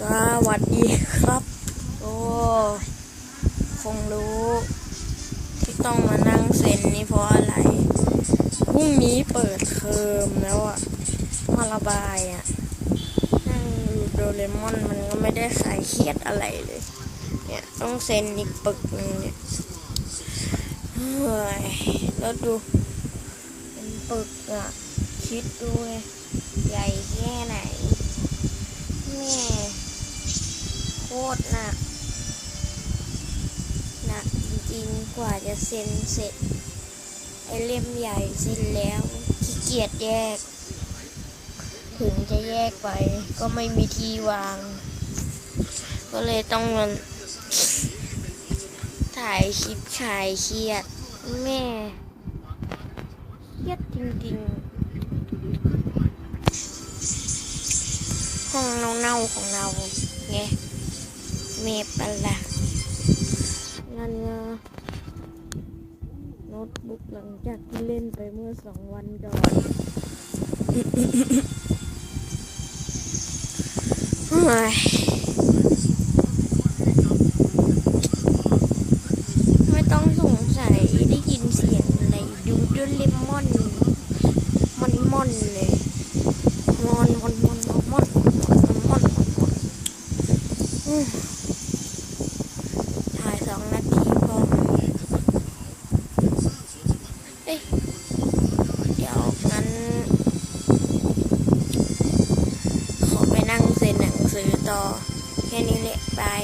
สวัสดีครับ โอ้คงรู้ ที่ต้องมานั่งเซ็นนี่เพราะอะไรพรุ่งนี้เปิดเทอมแล้วอะมาระบายอะนั่งดูโดเรมอนมันก็ไม่ได้ใส่เครียดอะไรเลย เนี่ย ต้องเซ็นอีกปึกนึ่งเนี่ยเฮ้ยแล้วดู เป็นปึกอะคิดดูไงใหญ่แค่ไหน แม่โค ตรหนักหนักจริงๆกว่าจะเซ็นเสร็จ ไอเล่มใหญ่เซ็นแล้วขี้เกียจแยก ถึงจะแยกไปก็ไม่มีที่วาง ก็เลยต้องมันถ่ายคลิปขายเครียด แม่ เครียดจริงๆ ห้องเน่าๆของเราไง เมปะละนั่นไงโน้ตบุ๊กหลังจากที่เล่นไปเมื่อสองวันก่อนเฮ้ยไม่ต้องสงสัยได้ยินเสียงอะไรดูดูเลมอนมอนมอนเลยมอนมอนมอนมอนมอนมอนม อนายสองนาทีพอเอ้ยเดี๋ยวงั้น ขอไปนั่งเซ็นหนังสือต่อ แค่นี้แหละบาย